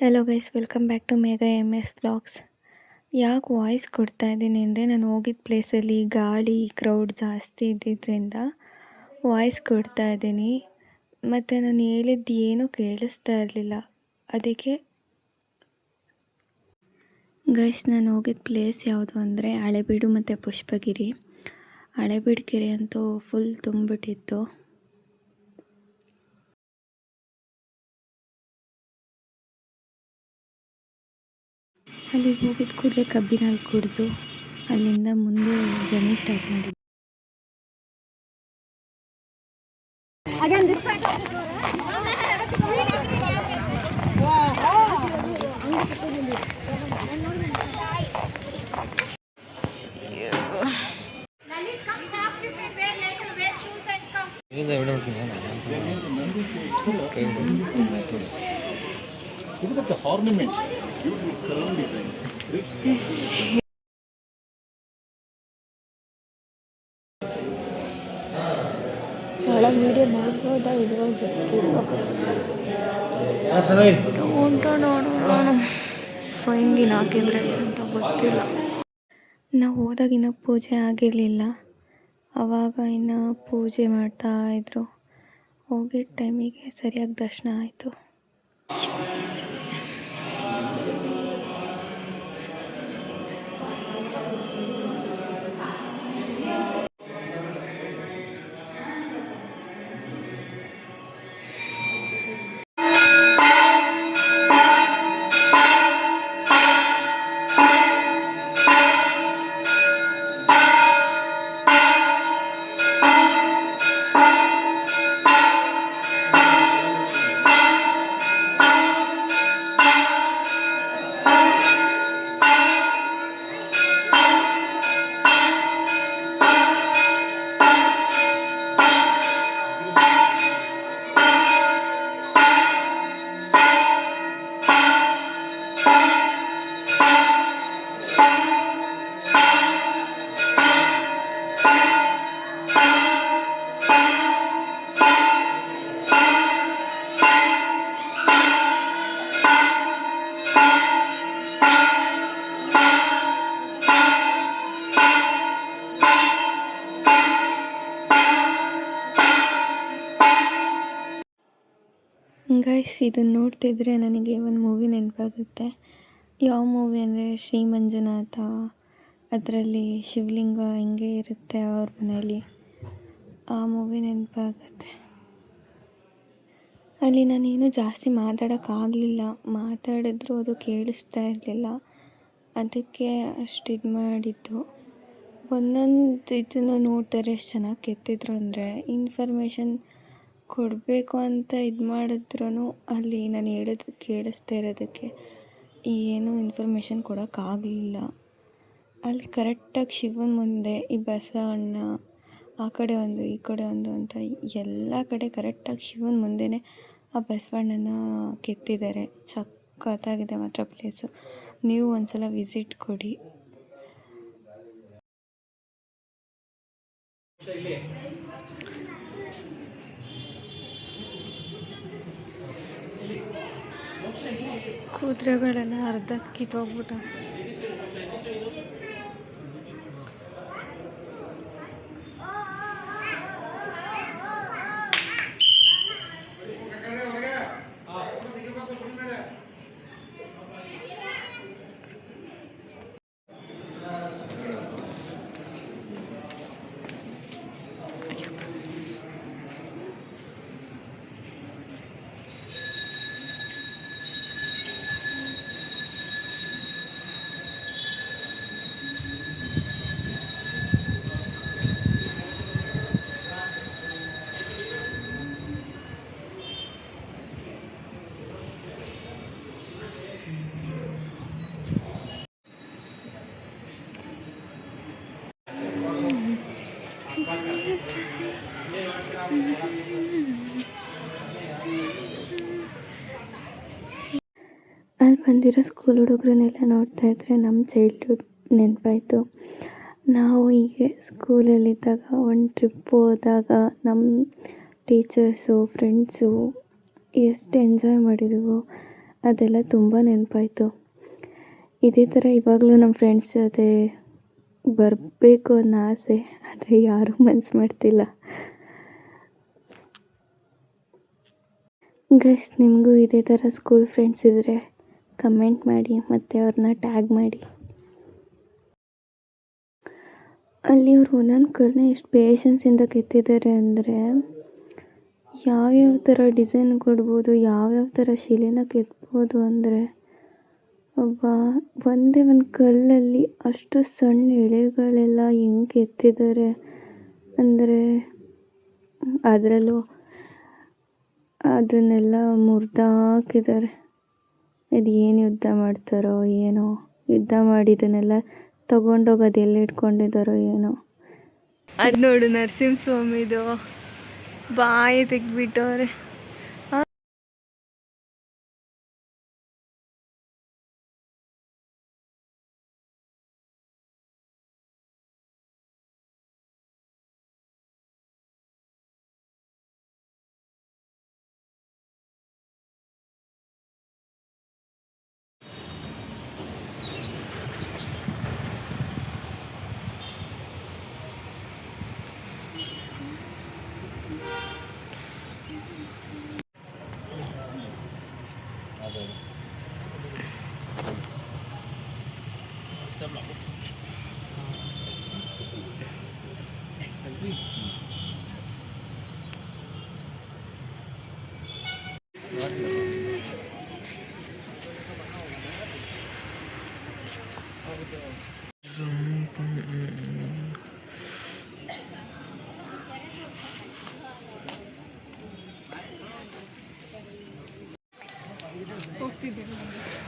Hello guys welcome back to Megha M S vlogs ಯಾಕೆ voice ಕೊಡ್ತಾ ಇದ್ದೀನಿ ಅಂದರೆ ನಾನು ಹೋಗಿದ್ದ ಪ್ಲೇಸಲ್ಲಿ ಗಾಳಿ ಕ್ರೌಡ್ ಜಾಸ್ತಿ ಇದ್ದಿದ್ದರಿಂದ ವಾಯ್ಸ್ ಕೊಡ್ತಾ ಇದ್ದೀನಿ. ಮತ್ತು ನಾನು ಹೇಳಿದ್ದು ಏನೂ ಕೇಳಿಸ್ತಾ ಇರಲಿಲ್ಲ. ಅದಕ್ಕೆ ಗೈಸ್ ನಾನು ಹೋಗಿದ್ದ ಪ್ಲೇಸ್ ಯಾವುದು ಅಂದರೆ ಹಳೆಬೀಡು ಮತ್ತು ಪುಷ್ಪಗಿರಿ. ಹಳೆಬೀಡು ಕೆರೆ ಅಂತೂ ಫುಲ್ ತುಂಬಿಟ್ಟಿತ್ತು. ಅಲ್ಲಿಗೆ ಹೋಗಿದ ಕೂಡಲೇ ಕಬ್ಬಿನಲ್ಲಿ ಕುಡಿದು ಅಲ್ಲಿಂದ ಮುಂದೆ ಜರ್ನಿ ಸ್ಟಾರ್ಟ್ ಮಾಡಿದ್ವಿ. Again, this Look at the ornaments. Beautiful crown design. Rich. ಒಳಗೆ ವೀಡಿಯೋ ಮಾಡ್ಬೋದಾ ಗೊತ್ತಿಲ್ಲ ಉಂಟು ನೋಡೋಣ ನೋಡು ಫೈನ್ಗಿನ ಹಾಕಿದ್ರೆ ಅಂತ ಗೊತ್ತಿಲ್ಲ ನಾವು ಹೋದಾಗ ಇನ್ನೂ ಪೂಜೆ ಆಗಿರಲಿಲ್ಲ ಅವಾಗ ಇನ್ನು ಪೂಜೆ ಮಾಡ್ತಾ ಇದ್ರು ಹೋಗಿದ್ದ ಟೈಮಿಗೆ ಸರಿಯಾಗಿ ದರ್ಶನ ಆಯಿತು ಇದನ್ನು ನೋಡ್ತಿದ್ರೆ ನನಗೆ ಒಂದು ಮೂವಿ ನೆನಪಾಗುತ್ತೆ. ಯಾವ ಮೂವಿ ಅಂದರೆ ಶ್ರೀ ಮಂಜುನಾಥ, ಅದರಲ್ಲಿ ಶಿವಲಿಂಗ ಹೆಂಗೆ ಇರುತ್ತೆ ಅವ್ರ ಮನೆಯಲ್ಲಿ ಆ ಮೂವಿ ನೆನಪಾಗುತ್ತೆ. ಅಲ್ಲಿ ನಾನೇನು ಜಾಸ್ತಿ ಮಾತಾಡೋಕ್ಕಾಗಲಿಲ್ಲ. ಮಾತಾಡಿದ್ರು ಅದು ಕೇಳಿಸ್ತಾ ಇರಲಿಲ್ಲ. ಅದಕ್ಕೆ ಅಷ್ಟು ಇದು ಮಾಡಿದ್ದು. ಒಂದೊಂದು ಇದನ್ನು ನೋಡ್ತಾರೆ ಎಷ್ಟು ಚೆನ್ನಾಗಿ ಕೆತ್ತಿದ್ರು ಅಂದರೆ ಇನ್ಫಾರ್ಮೇಷನ್ ಕೊಡಬೇಕು ಅಂತ ಇದು ಮಾಡಿದ್ರೂ ಅಲ್ಲಿ ನಾನು ಹೇಳಿದ್ದು ಕೇಳಿಸ್ತಾ ಇರೋದಕ್ಕೆ ಏನೂ ಇನ್ಫಾರ್ಮೇಷನ್ ಕೊಡೋಕ್ಕಾಗಲಿಲ್ಲ. ಅಲ್ಲಿ ಕರೆಕ್ಟಾಗಿ ಶಿವನ ಮುಂದೆ ಈ ಬಸವಣ್ಣ, ಆ ಕಡೆ ಒಂದು, ಈ ಕಡೆ ಒಂದು ಅಂತ ಎಲ್ಲ ಕಡೆ ಕರೆಕ್ಟಾಗಿ ಶಿವನ ಮುಂದೆನೇ ಆ ಬಸವಣ್ಣನ ಕೆತ್ತಿದ್ದಾರೆ. ಸಖತ್ತಾಗಿದೆ ಮಾತ್ರ ಪ್ಲೇಸು ನೀವು ಒಂದು ಸಲ ವಿಸಿಟ್ ಕೊಡಿ. ಕುದುರೆಗಳೆಲ್ಲ ಅರ್ಧ ಕಿತ್ತೋಗ್ಬಿಟ್ಟ. ಅಲ್ಲಿ ಬಂದಿರೋ ಸ್ಕೂಲ್ ಹುಡುಗರನ್ನೆಲ್ಲ ನೋಡ್ತಾ ಇದ್ರೆ ನಮ್ಮ ಚೈಲ್ಡ್ಹುಡ್ ನೆನಪಾಯಿತು. ನಾವು ಹೀಗೆ ಸ್ಕೂಲಲ್ಲಿದ್ದಾಗ ಒಂದು ಟ್ರಿಪ್ ಹೋದಾಗ ನಮ್ಮ ಟೀಚರ್ಸು ಫ್ರೆಂಡ್ಸು ಎಷ್ಟು ಎಂಜಾಯ್ ಮಾಡಿದ್ವು ಅದೆಲ್ಲ ತುಂಬ ನೆನಪಾಯಿತು. ಇದೇ ಥರ ಇವಾಗಲೂ ನಮ್ಮ ಫ್ರೆಂಡ್ಸ್ ಜೊತೆ ಬರಬೇಕು ಅನ್ನೋ ಆಸೆ, ಆದರೆ ಯಾರೂ ಮನ್ಸು ಮಾಡ್ತಿಲ್ಲ. ಗೈಸ್ ನಿಮಗೂ ಇದೇ ಥರ ಸ್ಕೂಲ್ ಫ್ರೆಂಡ್ಸ್ ಇದ್ದರೆ ಕಮೆಂಟ್ ಮಾಡಿ ಮತ್ತು ಅವ್ರನ್ನ ಟ್ಯಾಗ್ ಮಾಡಿ. ಅಲ್ಲಿ ಅವ್ರು ಒಂದೊಂದು ಕಲ್ಲನ್ನ ಎಷ್ಟು ಪೇಷನ್ಸಿಂದ ಕೆತ್ತಿದ್ದಾರೆ ಅಂದರೆ ಯಾವ್ಯಾವ ಥರ ಡಿಸೈನ್ ಕೊಡ್ಬೋದು, ಯಾವ್ಯಾವ ಥರ ಶಿಲೆನ ಕೆತ್ಬೋದು ಅಂದರೆ ಒಬ್ಬ ಒಂದೇ ಒಂದು ಕಲ್ಲಲ್ಲಿ ಅಷ್ಟು ಸಣ್ಣ ಎಳೆಗಳೆಲ್ಲ ಹೆಂಗೆ ಕೆತ್ತಿದ್ದಾರೆ ಅಂದರೆ ಅದರಲ್ಲೂ ಅದನ್ನೆಲ್ಲ ಮುರಿದು ಅದು ಏನು ಯುದ್ಧ ಮಾಡ್ತಾರೋ ಏನೋ. ಯುದ್ಧ ಮಾಡಿದ್ದನ್ನೆಲ್ಲ ತಗೊಂಡೋಗಿ ಅದು ಎಲ್ಲಿ ಇಟ್ಕೊಂಡಿದ್ದಾರೋ ಏನೋ. ಅದು ನೋಡು ನರಸಿಂಹಸ್ವಾಮಿದು ಬಾಯಿ ತೆಗ್ಬಿಟ್ಟವ್ರೆ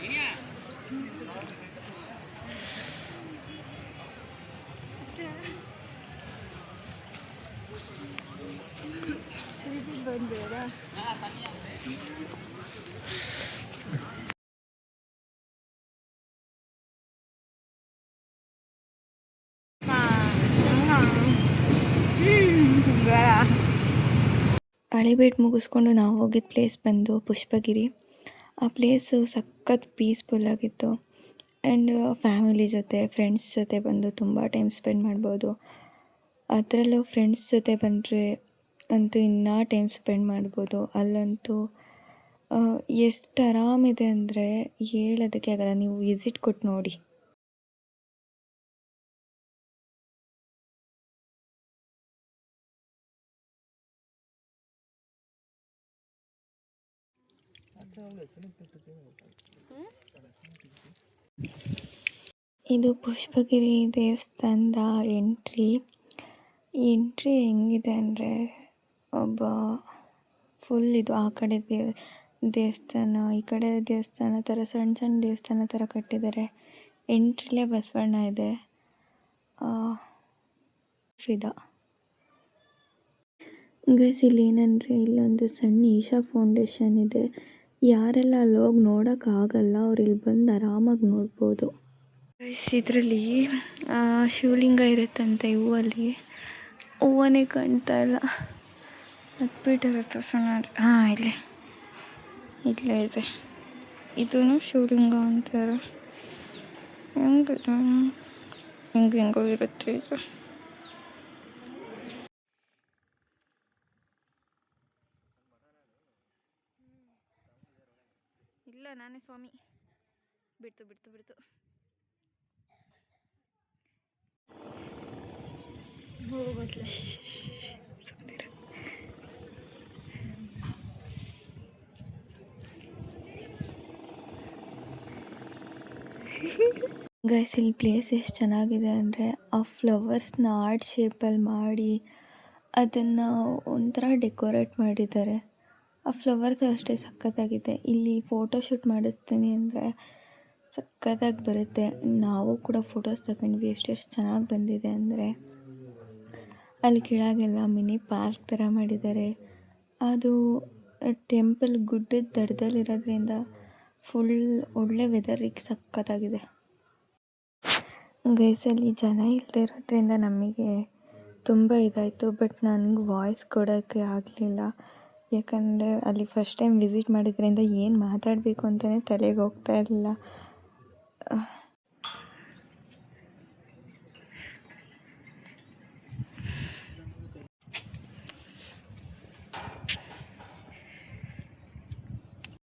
Yeah. ಹಳೆಬೀಡು ಮುಗಿಸ್ಕೊಂಡು ನಾವು ಹೋಗಿದ್ದ ಪ್ಲೇಸ್ ಬಂದು ಪುಷ್ಪಗಿರಿ. ಆ ಪ್ಲೇಸು ಸಖತ್ ಪೀಸ್ಫುಲ್ ಆಗಿತ್ತು. ಆ್ಯಂಡ್ ಫ್ಯಾಮಿಲಿ ಜೊತೆ ಫ್ರೆಂಡ್ಸ್ ಜೊತೆ ಬಂದು ತುಂಬ ಟೈಮ್ ಸ್ಪೆಂಡ್ ಮಾಡ್ಬೋದು. ಅದರಲ್ಲೂ ಫ್ರೆಂಡ್ಸ್ ಜೊತೆ ಬಂದರೆ ಅಂತೂ ಇನ್ನೂ ಟೈಮ್ ಸ್ಪೆಂಡ್ ಮಾಡ್ಬೋದು. ಅಲ್ಲಂತೂ ಎಷ್ಟು ಆರಾಮಿದೆ ಅಂದರೆ ಹೇಳೋದಕ್ಕೆ ಆಗಲ್ಲ. ನೀವು ವಿಸಿಟ್ ಕೊಟ್ಟು ನೋಡಿ. ಇದು ಪುಷ್ಪಗಿರಿ ದೇವಸ್ಥಾನದ ಎಂಟ್ರಿ. ಎಂಟ್ರಿ ಹೆಂಗಿದೆ ಅಂದರೆ ಒಬ್ಬ ಫುಲ್ ಇದು ಆ ಕಡೆ ದೇವ, ದೇವಸ್ಥಾನ, ಈ ಕಡೆ ದೇವಸ್ಥಾನ ಥರ ಸಣ್ಣ ಸಣ್ಣ ದೇವಸ್ಥಾನ ಥರ ಕಟ್ಟಿದ್ದಾರೆ. ಎಂಟ್ರಿಲೇ ಬಸವಣ್ಣ ಇದೆ. ಫಿದಾ ಗೈಸ್ ಇಲ್ಲಿ ಏನಂದರೆ ಇಲ್ಲೊಂದು ಸಣ್ಣ ಈಶಾ ಫೌಂಡೇಶನ್ ಇದೆ. ಯಾರೆಲ್ಲ ಅಲ್ಲೋಗಿ ನೋಡೋಕ್ಕಾಗಲ್ಲ ಅವ್ರು ಇಲ್ಲಿ ಬಂದು ಆರಾಮಾಗಿ ನೋಡ್ಬೋದು. ಇದರಲ್ಲಿ ಶಿವಲಿಂಗ ಇರುತ್ತಂತೆ ಹೂವಲ್ಲಿ. ಹೂವನೇ ಕಾಣ್ತಾ ಇಲ್ಲ. ಹತ್ಬಿಟ್ಟಿರುತ್ತೆ ಸಣ್ಣ ಹಾಂ, ಇಲ್ಲಿ. ಇಲ್ಲೇ ಇದೆ. ಇದೂ ಶಿವಲಿಂಗ ಅಂತಾರೆ. ಹೆಂಗಿದೆ? ಹೆಂಗೆ ಹೆಂಗೋ ಇರುತ್ತೆ ಇದು. ಇಲ್ಲ, ನಾನೇ ಸ್ವಾಮಿ. ಬಿಡ್ತು ಬಿಡ್ತು ಬಿಡ್ತು. ಗೈಸ್ ಇಲ್ಲಿ ಪ್ಲೇಸ್ ಎಷ್ಟು ಚೆನ್ನಾಗಿದೆ ಅಂದರೆ ಆ ಫ್ಲವರ್ಸ್ನ ಆರ್ಟ್ ಶೇಪಲ್ಲಿ ಮಾಡಿ ಅದನ್ನು ಒಂಥರ ಡೆಕೋರೇಟ್ ಮಾಡಿದ್ದಾರೆ. ಆ ಫ್ಲವರ್ಸ್ ಅಷ್ಟೇ ಸಖತ್ತಾಗಿದೆ. ಇಲ್ಲಿ ಫೋಟೋ ಶೂಟ್ ಮಾಡಿಸ್ತೀನಿ ಅಂದರೆ ಸಖತ್ತಾಗಿ ಬರುತ್ತೆ. ನಾವು ಕೂಡ ಫೋಟೋಸ್ ತಗೊಂಡ್ವಿ. ಎಷ್ಟೆಷ್ಟು ಚೆನ್ನಾಗಿ ಬಂದಿದೆ ಅಂದರೆ ಅಲ್ಲಿ ಕೆಳಗೆಲ್ಲ ಮಿನಿ ಪಾರ್ಕ್ ಥರ ಮಾಡಿದ್ದಾರೆ. ಅದು ಟೆಂಪಲ್ ಗುಡ್ಡದ ದಡದಲ್ಲಿರೋದ್ರಿಂದ ಫುಲ್ ಒಳ್ಳೆ ವೆದರಿಗೆ ಸಖತ್ತಾಗಿದೆ. ಗೈಸಲ್ಲಿ ಜನ ಇಲ್ಲದೆ ಇರೋದ್ರಿಂದ ನಮಗೆ ತುಂಬ ಇದಾಯಿತು. ಬಟ್ ನನಗೆ ವಾಯ್ಸ್ ಕೊಡೋಕ್ಕೆ ಆಗಲಿಲ್ಲ. ಯಾಕಂದರೆ ಅಲ್ಲಿ ಫಸ್ಟ್ ಟೈಮ್ ವಿಸಿಟ್ ಮಾಡಿದ್ರಿಂದ ಏನು ಮಾತಾಡಬೇಕು ಅಂತಲೇ ತಲೆಗೆ ಹೋಗ್ತಾ ಇರಲಿಲ್ಲ